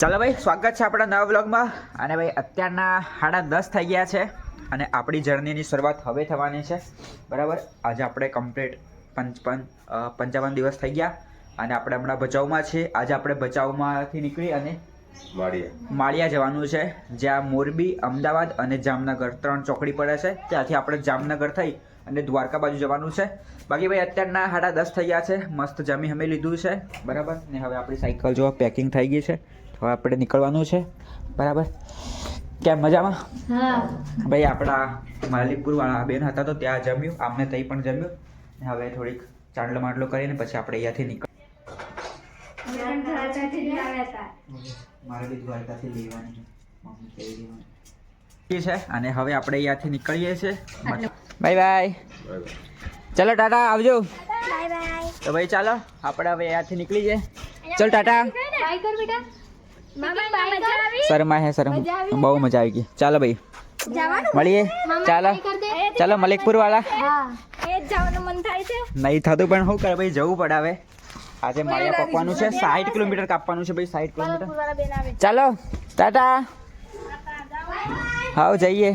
ચાલો ભાઈ સ્વાગત છે આપણા નવા બ્લોગમાં અને ભાઈ અત્યારના સાડા દસ થઈ ગયા છે અને આપણી જર્નીની શરૂઆત હવે થવાની છે. બરાબર? આજે આપણે કમ્પ્લીટ પંચપન પંચાવન દિવસ થઈ ગયા અને આપણે હમણાં ભચાઉમાં છીએ. આજે આપણે ભચાઉમાંથી નીકળી અને માળિયા માળિયા જવાનું છે જ્યાં મોરબી અમદાવાદ અને જામનગર ત્રણ ચોકડી પડે છે. ત્યાંથી આપણે જામનગર થઈ અને દ્વારકા બાજુ જવાનું છે. બાકી ભાઈ અત્યારના સાડા દસ થઈ ગયા છે. મસ્ત જમી અમે લીધું છે. બરાબર? ને હવે આપણી સાયકલ જો પેકિંગ થઈ ગઈ છે. હવે આપણે નીકળવાનું છે. બરાબર? કેમ મજામાં? ભાઈ આપણા માલિકપુર વાળા બેન હતા તો ત્યાં જમ્યું. આમને તઈ પણ જમ્યું. હવે થોડીક ચાંદલો માટલો કરીને પછી આપણે અહીંયાથી નીકળ છે. અને હવે આપણે અહીંયાથી નીકળીએ છીએ. Bye bye. ચલો ટાટા આવજો. તો ભાઈ ચાલો. આપણે હવે અહીંયાથી નીકળી જઈએ ચલ ટાટા. બાય કર બેટા. શરમા હે શરમ બહુ મજા આવી ગઈ. ચાલો ભાઈ. મળીએ. ચાલો. ચાલો મલિકપુર વાળા હા. એ જ જવાનું મન થાય છે. નહીં થતું પણ શું કરે ભાઈ જવું પડે હવે. આજે મારે પકવાનું છે. સાઠ કિલોમીટર કાપવાનું છે ભાઈ સાઠ કિલોમીટર. ચાલો ટાટા. હાવ જઈએ.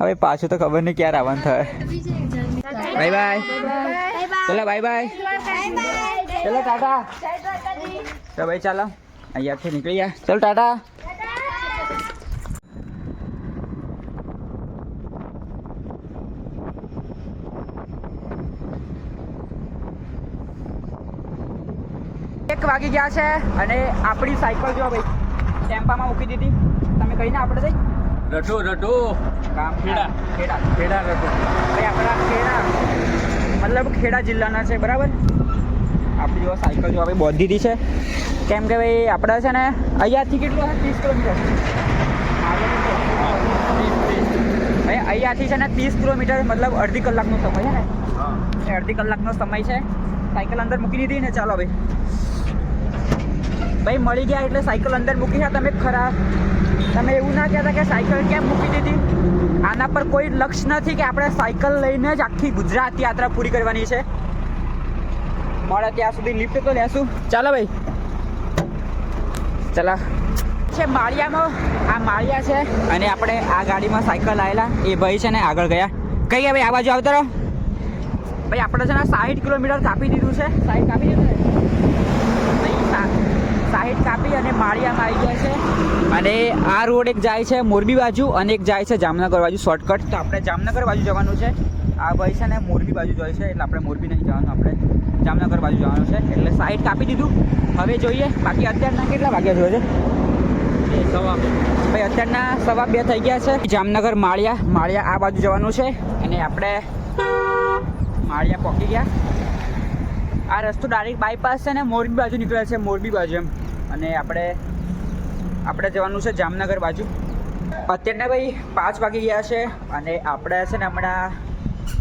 હવે પાછું તો ખબર નહીં ક્યારે આવવાનું થાય. Bye bye. ચલો બાય બાય. ચલો ટાટા. તો ભાઈ ચાલો. અહીંયાથી નીકળી ગયા ચલો ટાટા. એક વાગી ગયા છે અને આપણી સાયકલ જો ભાઈ ટેમ્પામાં મૂકી દીધી. તમે કહીને આપણે જઈ રટો રટો કામ ખેડા. ખેડા. ખેડા રટો ભાઈ આપણા ખેડા. મતલબ ખેડા જિલ્લાના છે બરાબર? આપણી જો સાયકલ જો હવે બોધી દીધી છે. કેમ કે ભાઈ, આપણે છે ને, અહીંયાથી કેટલું હશે ત્રીસ કિલોમીટર. અહીંયાથી છે ને ત્રીસ કિલોમીટર, મતલબ અડધી કલાકનો સમય છે ને? અડધી કલાકનો સમય છે. સાયકલ અંદર મૂકી દીધી ને ચાલો ભાઈ ભાઈ, મળી ગયા એટલે સાયકલ અંદર મૂકી છે. તમે ખરા. તમે એવું ના કહેતા કે સાયકલ કેમ મૂકી દીધી? આના પર કોઈ લક્ષ્ય નથી કે આપણે સાયકલ લઈને જ આખી ગુજરાત યાત્રા પૂરી કરવાની છે. મળે ત્યાં સુધી લિફ્ટ તો લેશું. ચાલો ભાઈ. ચાલો. છે માળિયામાં આ માળિયા છે. અને આપણે આ ગાડીમાં સાયકલ આવેલા. એ ભાઈ છે ને આગળ ગયા. કઈ ગયા ભાઈ? આ બાજુ આવતા રહો. ભાઈ આપણે છે ને સાઠ કિલોમીટર કાપી દીધું છે. સાહીઠ કાપી દીધું ને સાહીઠ કાપી અને માળિયામાં આવી ગયા છે. અને આ રોડ એક જાય છે મોરબી બાજુ અને એક જાય છે જામનગર બાજુ શોર્ટકટ તો આપણે જામનગર બાજુ જવાનું છે. આ ભાઈ છે ને મોરબી બાજુ જાય છે. એટલે આપણે મોરબી નહીં જવાનું આપણે. જામનગર બાજુ જવાનું છે. એટલે સાઈડ કાપી દીધું. હવે જોઈએ બાકી અત્યારના કેટલા વાગ્યા જોયો છે સવા ભાઈ અત્યારના સવા બે થઈ ગયા છે. જામનગર માળિયા માળિયા આ બાજુ જવાનું છે. અને આપણે માળિયા પહોંચી ગયા. આ રસ્તો ડાયરેક્ટ બાયપાસ છે ને મોરબી બાજુ નીકળે છે મોરબી બાજુ એમ. અને આપણે આપણે જવાનું છે જામનગર બાજુ. અત્યારના ભાઈ પાંચ વાગી ગયા છે. અને આપણે છે ને હમણાં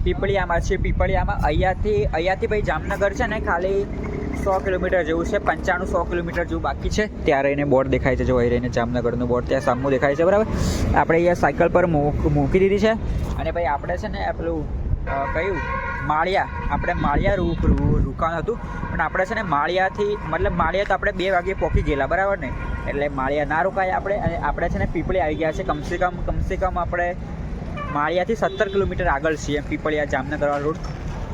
પીપળિયામાં છે. પીપળિયામાં અહીંયાથી અહીંયાથી ભાઈ જામનગર છે ને, ખાલી સો કિલોમીટર જેવું છે. પંચાણું સો કિલોમીટર જેવું બાકી છે. ત્યાં રહીને બોર્ડ દેખાય છે. જો અહીં રહીને જામનગરનું બોર્ડ ત્યાં સામું દેખાય છે. બરાબર? આપણે અહીંયા સાયકલ પર મૂક- દીધી છે. અને ભાઈ આપણે છે ને પેલું કયું? માળિયા. આપણે માળિયા રૂકાણ હતું. પણ આપણે છે ને માળિયાથી, મતલબ માળિયા તો આપણે બે વાગે પહોંચી ગયેલા. બરાબર ને? એટલે માળિયા ના રોકાય આપણે. અને આપણે છે ને પીપળી આવી ગયા છે. કમસે કમ કમસે કમ આપણે માળિયાથી સત્તર કિલોમીટર આગળ છીએ પીપળિયા જામનગરવાળા રોડ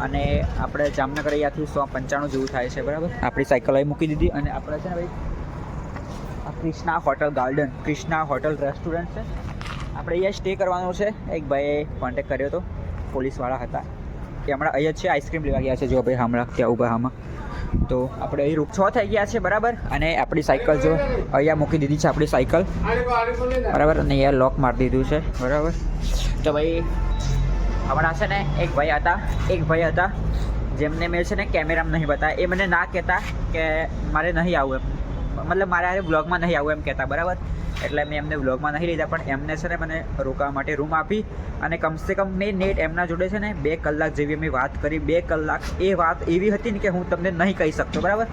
અને આપણે જામનગર અહીંયાથી સો પંચાણું જેવું થાય છે, બરાબર? આપણી સાયકલ અહીં મૂકી દીધી અને આપણે છે ને ભાઈ, આ Krishna hotel garden Krishna hotel restaurant છે. આપણે અહીંયા સ્ટે કરવાનો છે. એક ભાઈએ કોન્ટેક કર્યો હતો પોલીસવાળા હતા, કે હમણાં અહીંયા છે આઈસ્ક્રીમ લેવા ગયા છે. જો ભાઈ હમણાં ત્યાં ઊભા આમાં તો આપણે અહીં રૂપ છ થઈ ગયા છે, બરાબર? અને આપણી સાયકલ જો અહીંયા મૂકી દીધી છે, આપણી સાયકલ બરાબર? અને અહીંયા લોક મારી દીધું છે, બરાબર? તો ભાઈ હમણાં છે ને એક ભાઈ હતા એક ભાઈ હતા જેમને મેં છે ને કેમેરામાં નહીં બતાવ્યા. એ મને ના કહેતા કે મારે નહીં આવવું એમ. મતલબ મારે આ બ્લોગમાં નહીં આવવું એમ કહેતા બરાબર? એટલે મેં એમને બ્લોગમાં નહીં લીધા પણ એમને છે ને મને રોકાવા માટે રૂમ આપી અને કમસે કમ મેં નેટ એમના જોડે છે ને બે કલાક જેવી અમે વાત કરી. બે કલાક એ વાત એવી હતી ને કે હું તમને નહીં કહી શકતો બરાબર?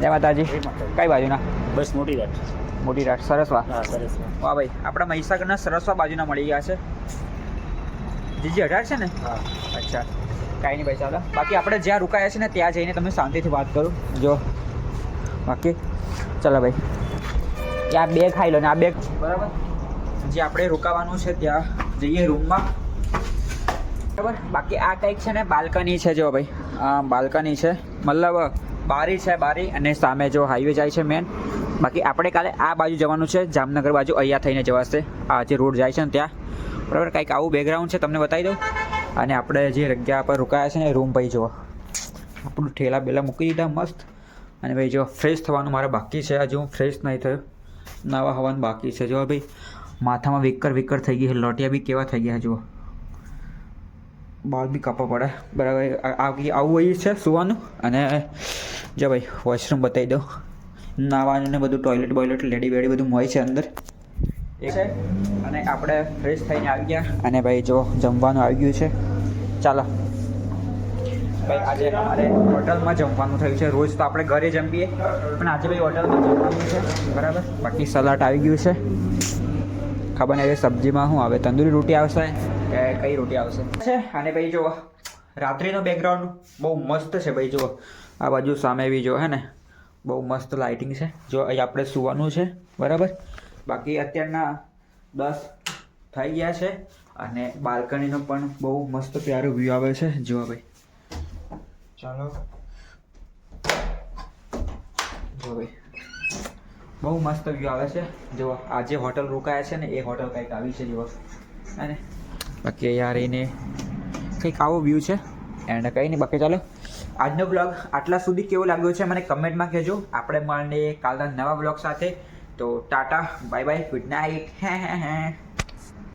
જય માતાજી. કઈ બાજુના? બસ મોટી રાત મોટી રાત. સરસ વાત સરસ વાહ ભાઈ આપણા મહીસાગરના સરસવા બાજુના મળી ગયા છે. જીજી અઢાર છે ને? હા. અચ્છા. કાંઈ નહીં ભાઈ ચાલો. બાકી આપણે જ્યાં રોકાયા છે ને ત્યાં જઈને તમે શાંતિથી વાત કરો. જો. બાકી ચાલો ભાઈ. ત્યાં આ બે ખાઈ લો ને આ બે બરાબર. જે આપણે રોકાવાનું છે ત્યાં જઈએ રૂમમાં બરાબર? બાકી આ કંઈક છે ને બાલ્કની છે જો ભાઈ. આ બાલ્કની છે. મતલબ બારી છે બારી અને સામે જો હાઈવે જાય છે મેન બાકી આપણે કાલે આ બાજુ જવાનું છે જામનગર બાજુ અહીંયા થઈને જવાશે. આ જે રોડ જાય છે ને ત્યાં. બરાબર, કંઈક આવું બેકગ્રાઉન્ડ છે, તમને બતાવી દઉં. અને આપણે જે જગ્યા પર રોકાયા છે ને રૂમ ભાઈ જુઓ. આપણું ઠેલા બેલા મૂકી દીધા, મસ્ત. અને ભાઈ, જો ફ્રેશ થવાનું મારે બાકી છે, હજુ હું ફ્રેશ નહીં થયો. નવા હવાનું બાકી છે. જો ભાઈ, માથામાં વિકર વિકર થઈ ગઈ છે, લોટિયા બી કેવા થઈ ગયા જુઓ. બાલ બી કાપવા પડે. બરાબર, આ- આ- આવું હોય છે સુવાનું. અને જો ભાઈ વોશરૂમ બતાવી દો નાવાનું ને બધું ટોયલેટ બોયલેટ લેડી બેડી બધું હોય છે અંદર. છે. અને આપણે ફ્રેશ થઈને આવી ગયા. અને ભાઈ જો જમવાનું આવી ગયું છે. ચાલો. ભાઈ, આજે અમારે હોટલમાં જમવાનું થયું છે. રોજ તો આપણે ઘરે જમીએ. પણ આજે ભાઈ હોટલમાં જમવાનું છે. બરાબર? બાકી સલાડ આવી ગયું છે. ખબર નહીં સબ્જીમાં શું આવે. તંદૂરી રોટી આવશે કે કઈ રોટી આવશે? છે. અને ભાઈ જુઓ, રાત્રિનો બેકગ્રાઉન્ડ બહુ મસ્ત છે ભાઈ જુઓ. આ બાજુ સામે બી જો હે ને? બહુ મસ્ત લાઇટિંગ છે. જો અહીં આપણે સુવાનું છે. બરાબર? બાકી અત્યારના દસ થઈ ગયા છે અને બાલ્કનીનો પણ બહુ મસ્ત પ્યારો વ્યૂ આવે છે. જુઓ ભાઈ. ચાલો. જો ભાઈ. બહુ મસ્ત વ્યૂ આવે છે. જો આ જે હોટલ રોકાયા છે ને, એ હોટલ કંઈક આવી છે, જુઓ. અને બાકી અહીંયા રહીને કંઈક આવો વ્યૂ છે. એન્ડ કંઈ નહીં, બાકી ચાલો. આજનો બ્લોગ આટલા સુધી કેવો લાગ્યો છે, મને કમેન્ટમાં કહેજો. આપણે મળીએ કાલના નવા બ્લોગ સાથે. તો tata bye bye good night હે હે હે